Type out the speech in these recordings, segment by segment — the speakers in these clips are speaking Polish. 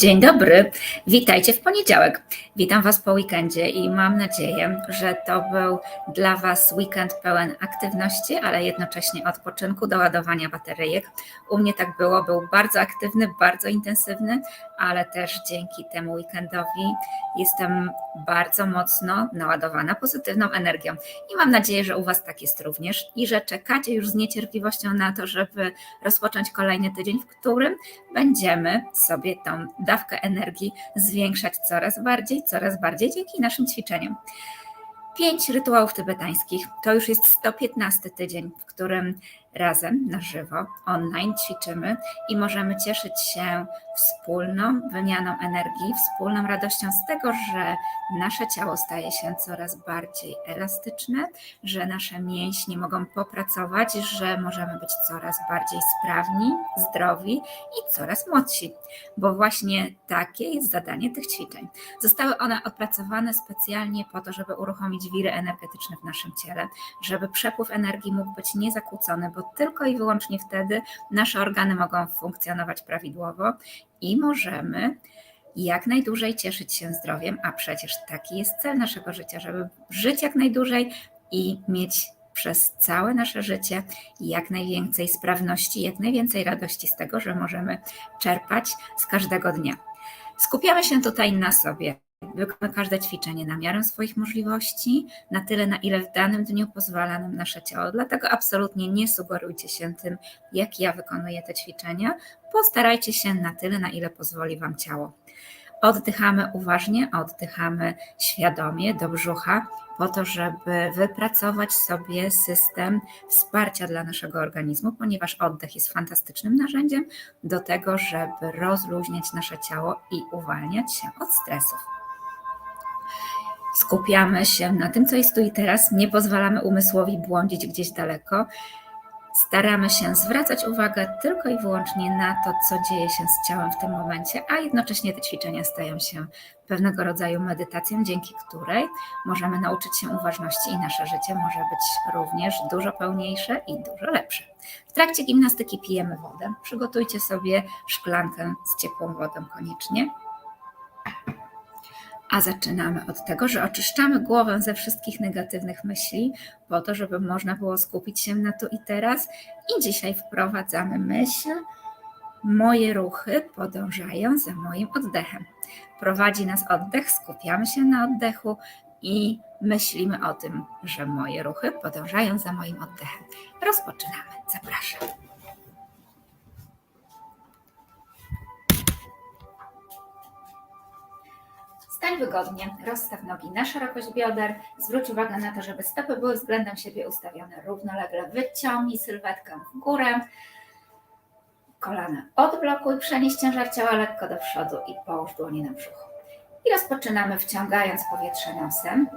Dzień dobry, witajcie w poniedziałek. Witam Was po weekendzie i mam nadzieję, że to był dla Was weekend pełen aktywności, ale jednocześnie odpoczynku, doładowania bateryjek. U mnie tak było, był bardzo aktywny, bardzo intensywny, ale też dzięki temu weekendowi jestem bardzo mocno naładowana pozytywną energią. I mam nadzieję, że u Was tak jest również i że czekacie już z niecierpliwością na to, żeby rozpocząć kolejny tydzień, w którym będziemy sobie tą dawkę energii zwiększać coraz bardziej, coraz bardziej dzięki naszym ćwiczeniom. Pięć rytuałów tybetańskich to już jest 115 tydzień, w którym razem na żywo, online ćwiczymy i możemy cieszyć się wspólną wymianą energii, wspólną radością z tego, że nasze ciało staje się coraz bardziej elastyczne, że nasze mięśnie mogą popracować, że możemy być coraz bardziej sprawni, zdrowi i coraz młodsi, bo właśnie takie jest zadanie tych ćwiczeń. Zostały one opracowane specjalnie po to, żeby uruchomić wiry energetyczne w naszym ciele, żeby przepływ energii mógł być niezakłócony, bo tylko i wyłącznie wtedy nasze organy mogą funkcjonować prawidłowo i możemy jak najdłużej cieszyć się zdrowiem, a przecież taki jest cel naszego życia, żeby żyć jak najdłużej i mieć przez całe nasze życie jak najwięcej sprawności, jak najwięcej radości z tego, że możemy czerpać z każdego dnia. Skupiamy się tutaj na sobie. Wykonujemy każde ćwiczenie na miarę swoich możliwości, na tyle, na ile w danym dniu pozwala nam nasze ciało. Dlatego absolutnie nie sugerujcie się tym, jak ja wykonuję te ćwiczenia. Postarajcie się na tyle, na ile pozwoli Wam ciało. Oddychamy uważnie, oddychamy świadomie do brzucha, po to, żeby wypracować sobie system wsparcia dla naszego organizmu, ponieważ oddech jest fantastycznym narzędziem do tego, żeby rozluźniać nasze ciało i uwalniać się od stresów. Skupiamy się na tym, co jest tu i teraz, nie pozwalamy umysłowi błądzić gdzieś daleko. Staramy się zwracać uwagę tylko i wyłącznie na to, co dzieje się z ciałem w tym momencie, a jednocześnie te ćwiczenia stają się pewnego rodzaju medytacją, dzięki której możemy nauczyć się uważności i nasze życie może być również dużo pełniejsze i dużo lepsze. W trakcie gimnastyki pijemy wodę. Przygotujcie sobie szklankę z ciepłą wodą koniecznie. A zaczynamy od tego, że oczyszczamy głowę ze wszystkich negatywnych myśli, po to, żeby można było skupić się na tu i teraz. I dzisiaj wprowadzamy myśl, moje ruchy podążają za moim oddechem. Prowadzi nas oddech, skupiamy się na oddechu i myślimy o tym, że moje ruchy podążają za moim oddechem. Rozpoczynamy. Zapraszam. Stań wygodnie, rozstaw nogi na szerokość bioder, zwróć uwagę na to, żeby stopy były względem siebie ustawione równolegle. Wyciągnij sylwetkę w górę, kolana odblokuj, przenieś ciężar ciała lekko do przodu i połóż dłonie na brzuchu. I rozpoczynamy wciągając powietrze nosem.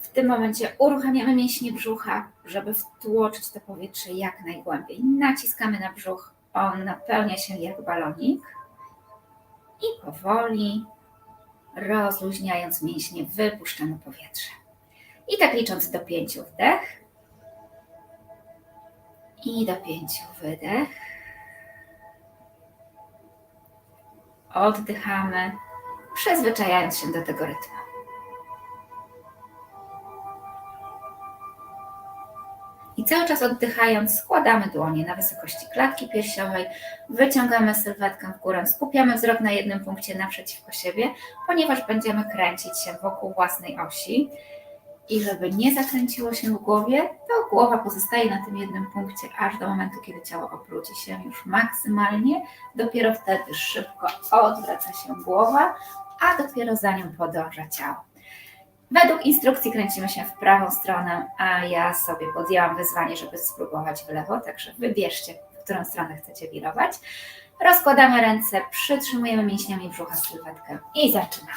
W tym momencie uruchamiamy mięśnie brzucha, żeby wtłoczyć to powietrze jak najgłębiej. Naciskamy na brzuch, on napełnia się jak balonik i powoli rozluźniając mięśnie, wypuszczamy powietrze. I tak licząc do pięciu wdech i do pięciu wydech. Oddychamy, przyzwyczajając się do tego rytmu. I cały czas oddychając, składamy dłonie na wysokości klatki piersiowej, wyciągamy sylwetkę w górę, skupiamy wzrok na jednym punkcie naprzeciwko siebie, ponieważ będziemy kręcić się wokół własnej osi. I żeby nie zakręciło się w głowie, to głowa pozostaje na tym jednym punkcie aż do momentu, kiedy ciało obróci się już maksymalnie. Dopiero wtedy szybko odwraca się głowa, a dopiero za nią podąża ciało. Według instrukcji kręcimy się w prawą stronę, a ja sobie podjęłam wyzwanie, żeby spróbować w lewo, także wybierzcie, w którą stronę chcecie wirować. Rozkładamy ręce, przytrzymujemy mięśniami brzucha sylwetkę i zaczynamy.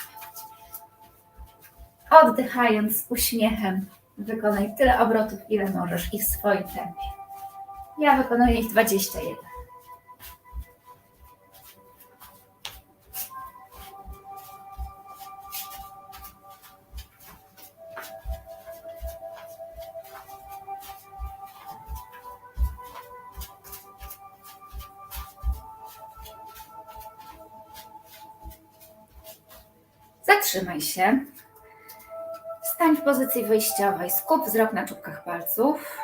Oddychając z uśmiechem, wykonaj tyle obrotów, ile możesz i w swoim tempie. Ja wykonuję ich 21. Zatrzymaj się. Stań w pozycji wyjściowej. Skup wzrok na czubkach palców.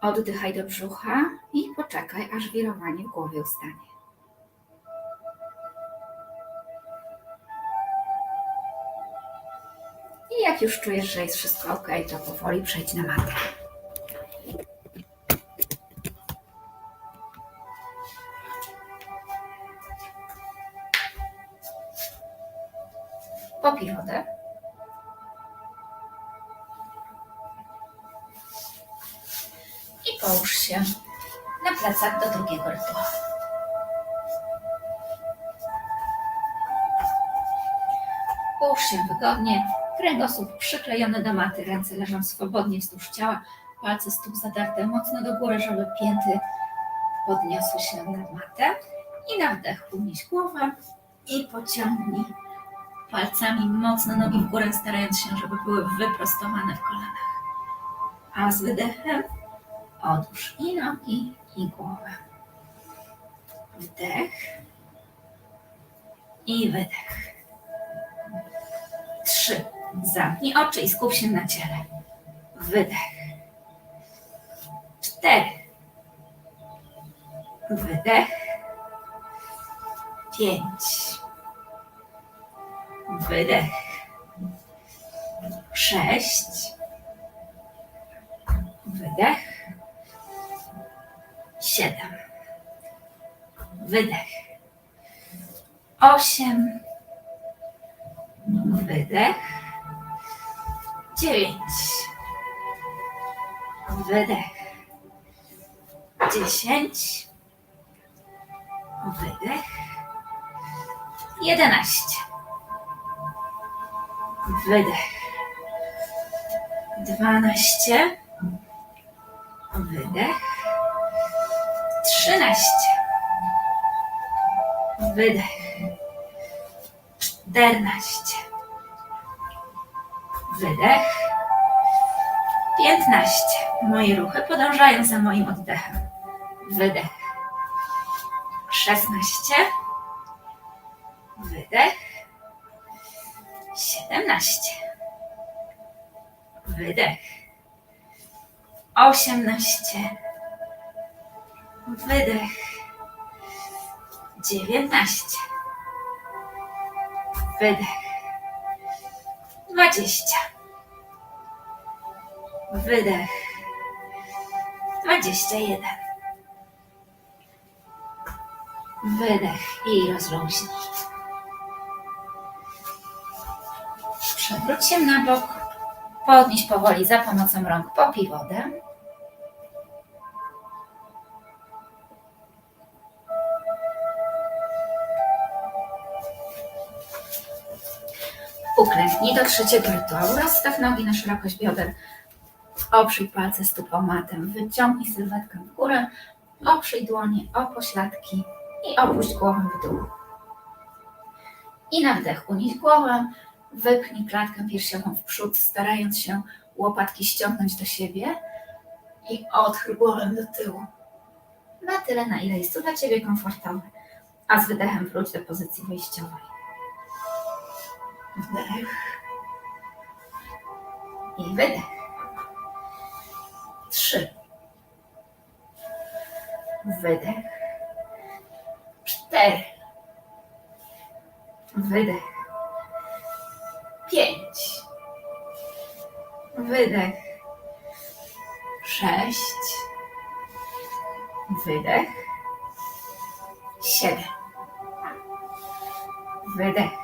Oddychaj do brzucha i poczekaj, aż wirowanie w głowie ustanie. I jak już czujesz, że jest wszystko ok, to powoli przejdź na matę. Kręgosłup przyklejony do maty, ręce leżą swobodnie wzdłuż ciała, palce stóp zadarte mocno do góry, żeby pięty podniosły się nad matę. I na wdech unieś głowę i pociągnij palcami mocno nogi w górę, starając się, żeby były wyprostowane w kolanach. A z wydechem odłóż i nogi, i głowę. Wdech i wydech. Trzy. Zamknij oczy i skup się na ciele. Wydech. Cztery. Wydech. Pięć. Wydech. Sześć. Wydech. Siedem. Wydech. Osiem. Wydech. Dziewięć. Wydech. Dziesięć. Wydech. Jedenaście. Wydech. Dwanaście. Wydech. Trzynaście. Wydech. Czternaście. Wydech. Piętnaście. Moje ruchy podążają za moim oddechem. Wydech. Szesnaście. Wydech. Siedemnaście. Wydech. Osiemnaście. Wydech. Dziewiętnaście. Wydech. Dwadzieścia. Wydech. Dwadzieścia jeden. Wydech i rozluźnij. Przewróć się na bok. Podnieś powoli za pomocą rąk. Popij wodę. Uklęknij do trzeciego rytuału. Rozstaw nogi na szerokość bioder. Oprzyj palce matę. Wyciągnij sylwetkę w górę. Oprzyj dłonie o pośladki i opuść głowę w dół. I na wdech unieś głowę. Wypchnij klatkę piersiową w przód, starając się łopatki ściągnąć do siebie i odchyl głowę do tyłu. Na tyle, na ile jest to dla Ciebie komfortowe. A z wydechem wróć do pozycji wyjściowej. Wdech. I wydech. Trzy. Wydech. Cztery. Wydech. Pięć. Wydech. Sześć. Wydech. Siedem. Wydech.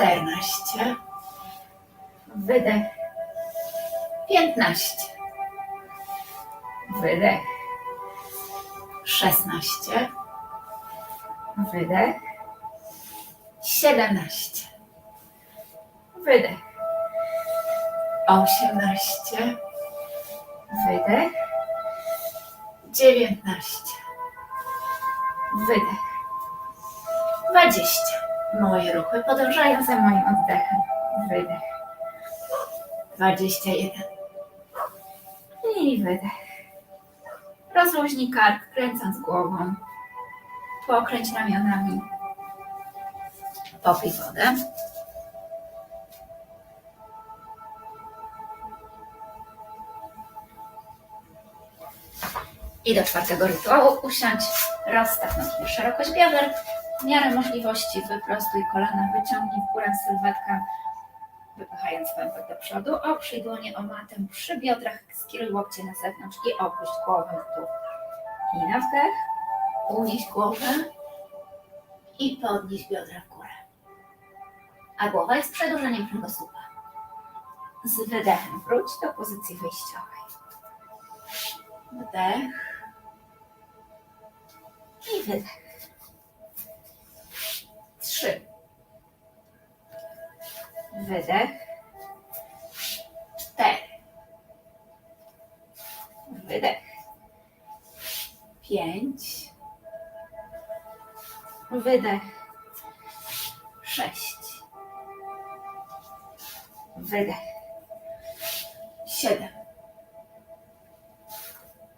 Czternaście. Wydech. Piętnaście. Wydech. Szesnaście. Wydech. Siedemnaście. Wydech. Osiemnaście. Wydech. Dziewiętnaście. Wydech. Dwadzieścia. Moje ruchy podążają za moim oddechem. Wydech. Dwadzieścia jeden. I wydech. Rozluźnij kark, kręcąc głową. Pokręć ramionami. Popij wodę. I do czwartego rytuału usiądź, rozstaw nogi na szerokość bioder, w miarę możliwości wyprostuj kolana, wyciągnij w górę sylwetka, wypychając pępek do przodu, oprzyj dłonie o matę przy biodrach, skieruj łokcie na zewnątrz i opuść głowę w dół. I na wdech, unieś głowę i podnieś biodra w górę. A głowa jest przedłużeniem kręgosłupa. Z wydechem wróć do pozycji wyjściowej. Wdech i wydech. Trzy. Wydech. Cztery. Wydech. Pięć. Wydech. Sześć. Wydech. Siedem.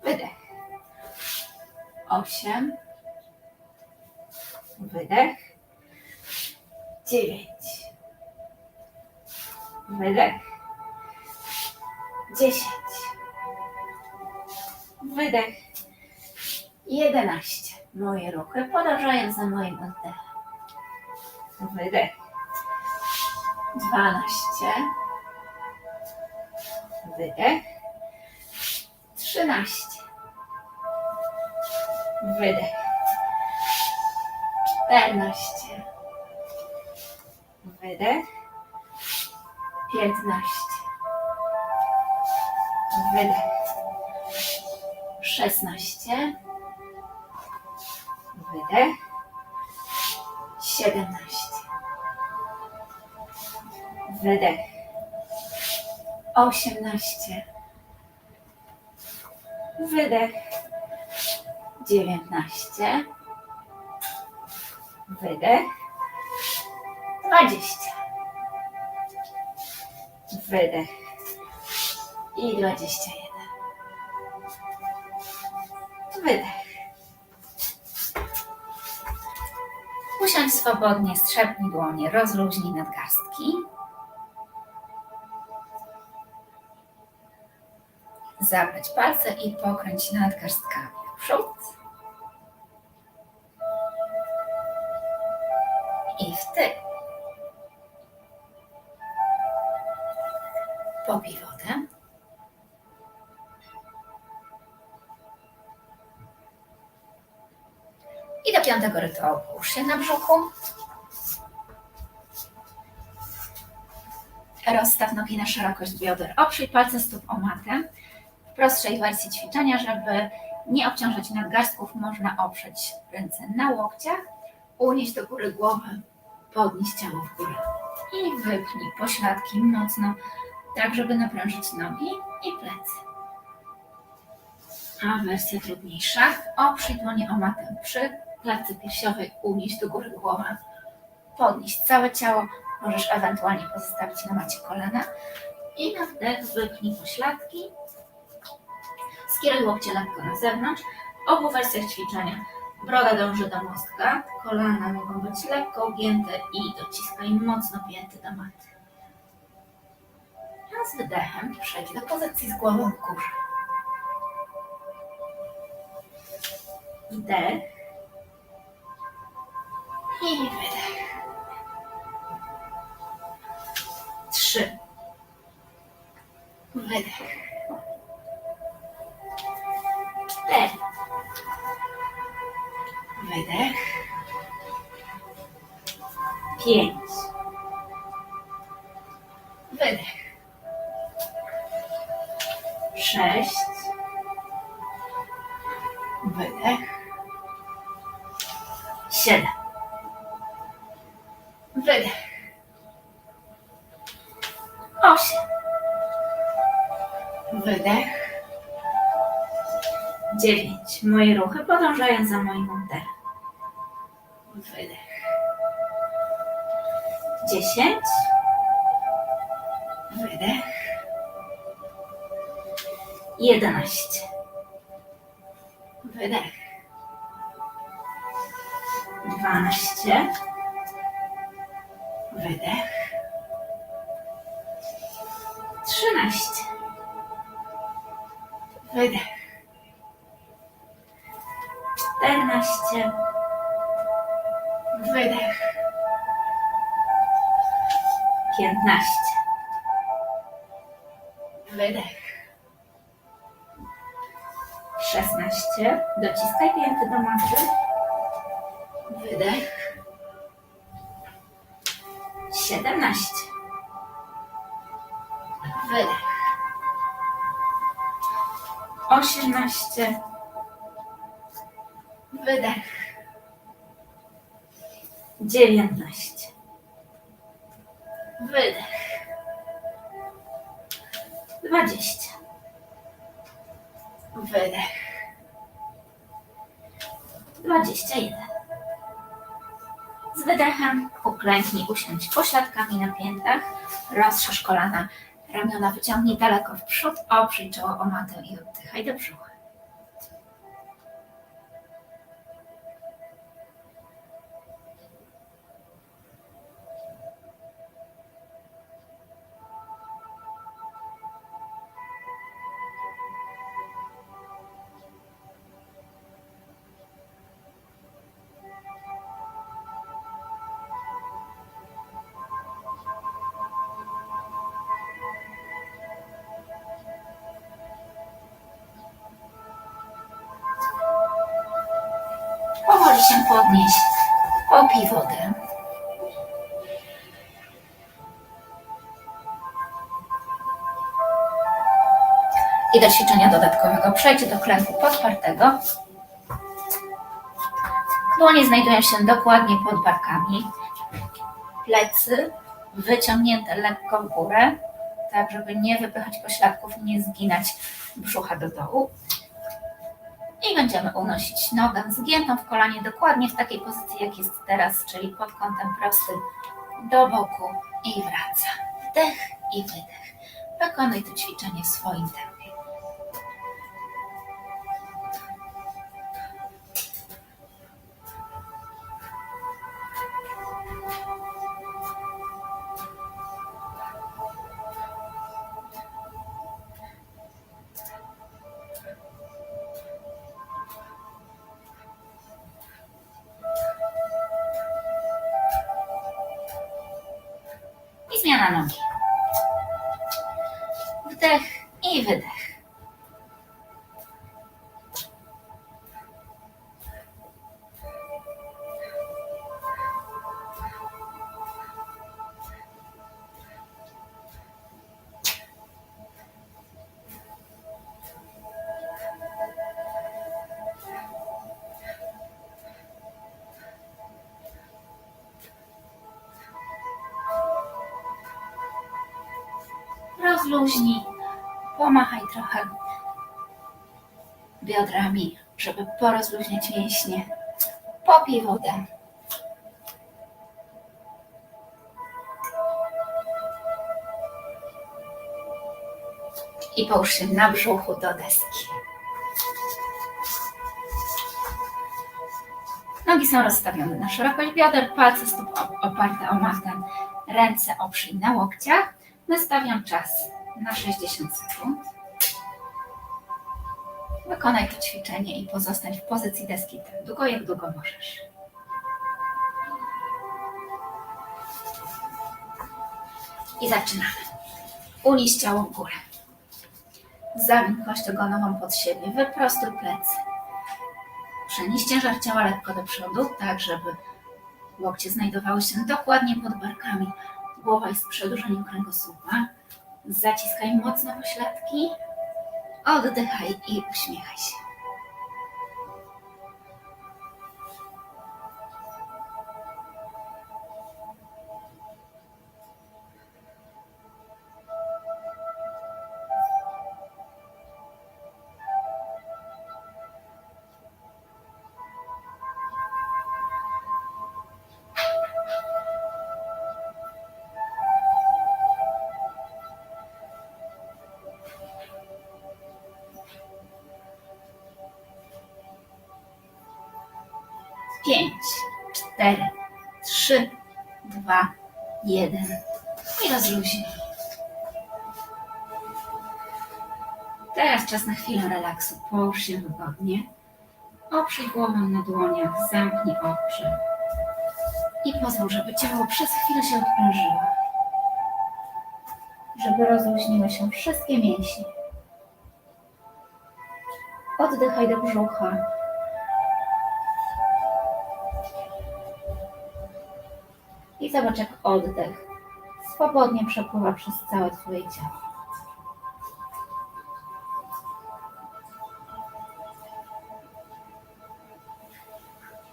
Wydech. Osiem. Wydech. Dziewięć. Wydech. Dziesięć. Wydech. Jedenaście. Moje ruchy podążają za moim oddechem. Wydech. Dwanaście. Wydech. Trzynaście. Wydech. Czternaście. Wydech. Piętnaście. Wydech. Szesnaście. Wydech. Siedemnaście. Wydech. Osiemnaście. Wydech. Dziewiętnaście. Wydech. Dwadzieścia. Wydech. I dwadzieścia jeden. Wydech. Usiądź swobodnie, strzepnij dłonie, rozluźnij nadgarstki. Zabrać palce i pokręć nadgarstkami w przód. Popij wodę. I do piątego rytuału połóż się na brzuchu. Rozstaw nogi na szerokość bioder. Oprzyj palce stóp o matę. W prostszej wersji ćwiczenia, żeby nie obciążać nadgarstków, można oprzeć ręce na łokciach, unieść do góry głowę, podnieść ciało w górę i wypnij pośladki mocno, tak żeby naprężyć nogi i plecy. A wersja trudniejsza. Oprzyj dłonie o matę przy klatce piersiowej, unieść do góry głowę, podnieść całe ciało, możesz ewentualnie pozostawić na macie kolana i na wdech wypnij pośladki, skieruj łokcie lekko na zewnątrz. W obu wersjach ćwiczenia broda dąży do mostka, kolana mogą być lekko ugięte i dociskaj mocno pięty do maty. A z wydechem przejdź do pozycji z głową w górze. Wdech i wydech. Trzy. Wydech. Cztery. Wydech. Pięć. Wydech. Sześć. Wydech. Siedem. Wydech. osiem. Wydech. Dziewięć. Moje ruchy podążają za moim oddechem. Wydech. Dziesięć. Wydech. Jedenaście. Wydech. Dwanaście. 17. Wydech. 18. Wydech. 19. Wydech. 20. Wydech. 21. Z wydechem uklęknij, usiądź pośladkami na piętach, rozszerz kolana, ramiona wyciągnij daleko w przód, oprzyj czoło o matę i oddychaj do brzucha. Podnieść, opij wodę. I do ćwiczenia dodatkowego przejdź do klęku podpartego. Dłonie znajdują się dokładnie pod barkami. Plecy wyciągnięte lekko w górę, tak żeby nie wypychać pośladków nie zginać brzucha do dołu. I będziemy unosić nogę zgiętą w kolanie dokładnie w takiej pozycji, jak jest teraz, czyli pod kątem prostym do boku i wraca. Wdech i wydech. Wykonuj to ćwiczenie w swoim tempie. Rozluźnij, pomachaj trochę biodrami, żeby porozluźniać mięśnie. Popij wodę. I połóż się na brzuchu do deski. Nogi są rozstawione na szerokość bioder, palce stóp op- oparte o matę, ręce oprzyj na łokciach. Nastawiam czas na 60 sekund. Wykonaj to ćwiczenie i pozostań w pozycji deski tak długo, jak długo możesz. I zaczynamy. Unieś ciało w górę. Zawiń kość ogonową pod siebie, wyprostuj plecy. Przenieś ciężar ciała lekko do przodu, tak żeby łokcie znajdowały się dokładnie pod barkami. Głowa jest z przedłużeniem kręgosłupa. Zaciskaj mocno pośladki. Oddychaj i uśmiechaj się. 5, 4, 3, 2, 1. I rozluźnij. Teraz czas na chwilę relaksu. Połóż się wygodnie. Oprzyj głowę na dłoniach, zamknij oczy. I pozwól, żeby ciało przez chwilę się odprężyło. Żeby rozluźniły się wszystkie mięśnie. Oddychaj do brzucha. Zobacz, jak oddech swobodnie przepływa przez całe Twoje ciało.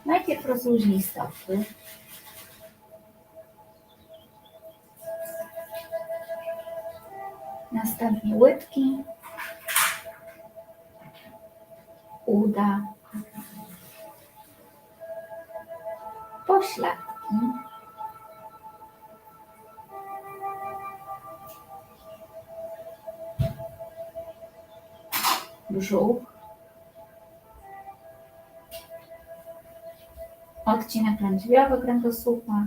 Najpierw rozluźnij stopy. Następnie łydki, uda, pośladki, brzuch, odcinek lędźwiowy kręgosłupa,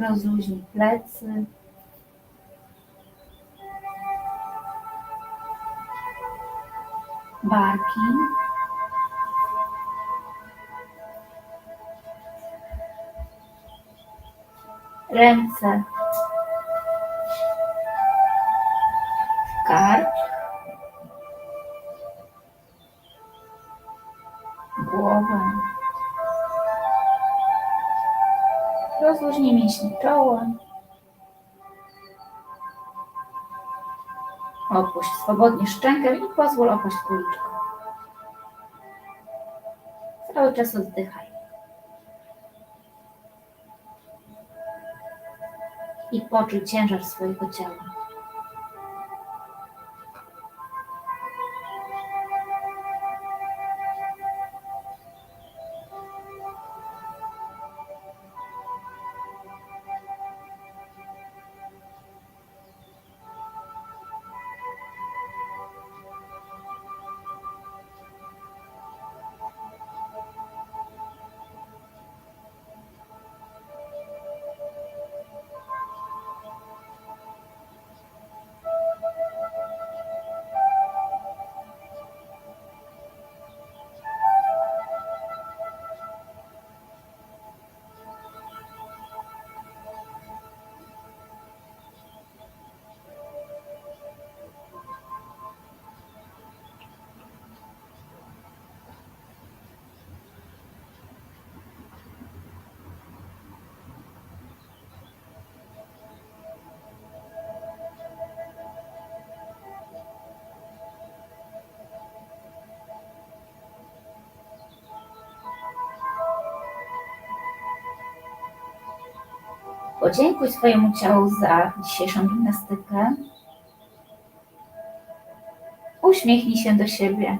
rozluźnij plecy, barki, ręce, kark, głowę. Rozluźnij mięśnie czoła. Opuść swobodnie szczękę i pozwól opaść kuliczką. Cały czas oddychaj. I poczuj ciężar swojego ciała. Podziękuj swojemu ciału za dzisiejszą gimnastykę. Uśmiechnij się do siebie.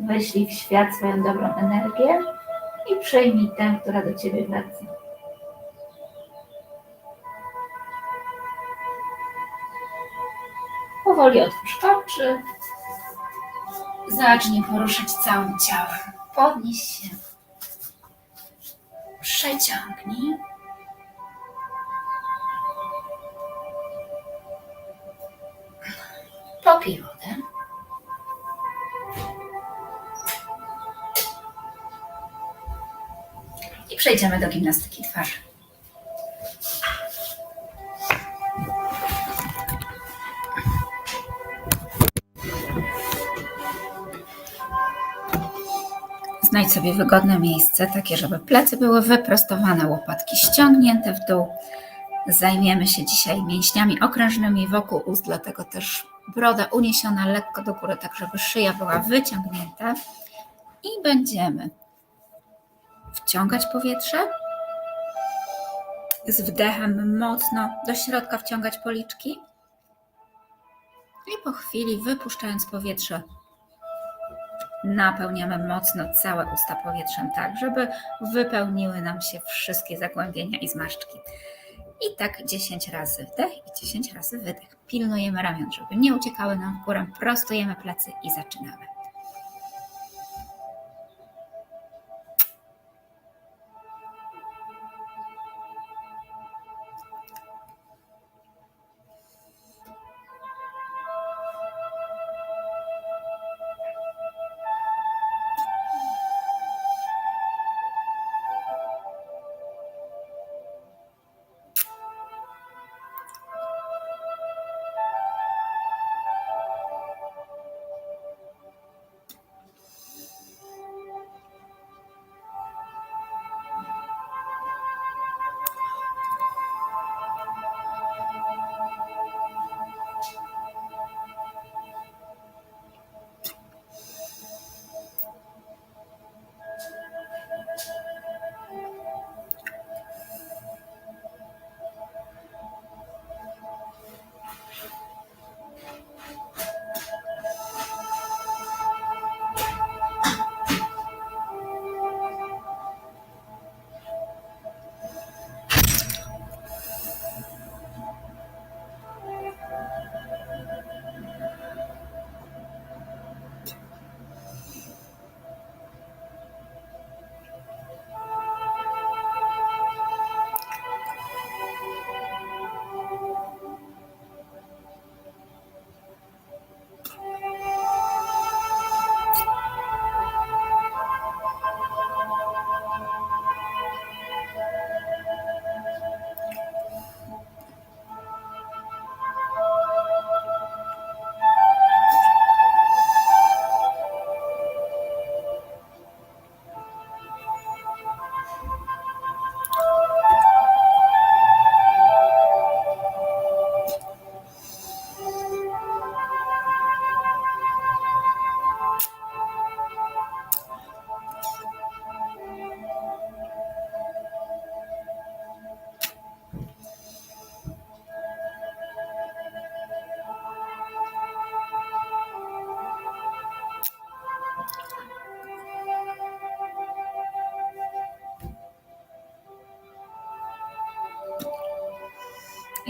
Wyślij w świat swoją dobrą energię i przyjmij tę, która do ciebie wraca. Powoli otwórz oczy. Zacznij poruszać całym ciałem. Podnieś się. Przeciągnij. Popij wodę. I przejdziemy do gimnastyki twarzy. Znajdź sobie wygodne miejsce, takie, żeby plecy były wyprostowane, łopatki ściągnięte w dół. Zajmiemy się dzisiaj mięśniami okrężnymi wokół ust, dlatego też broda uniesiona lekko do góry, tak żeby szyja była wyciągnięta. I będziemy wciągać powietrze. Z wdechem mocno do środka wciągać policzki. I po chwili wypuszczając powietrze, napełniamy mocno całe usta powietrzem, tak żeby wypełniły nam się wszystkie zagłębienia i zmarszczki. I tak 10 razy wdech i 10 razy wydech. Pilnujemy ramion, żeby nie uciekały nam w górę. Prostujemy plecy i zaczynamy.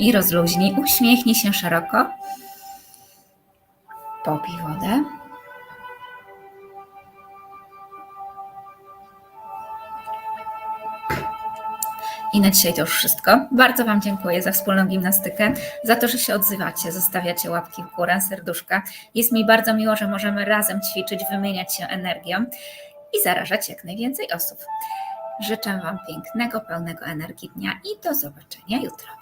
I rozluźnij, uśmiechnij się szeroko. Popij wodę. I na dzisiaj to już wszystko. Bardzo Wam dziękuję za wspólną gimnastykę, za to, że się odzywacie, zostawiacie łapki w górę, serduszka. Jest mi bardzo miło, że możemy razem ćwiczyć, wymieniać się energią i zarażać jak najwięcej osób. Życzę Wam pięknego, pełnego energii dnia i do zobaczenia jutro.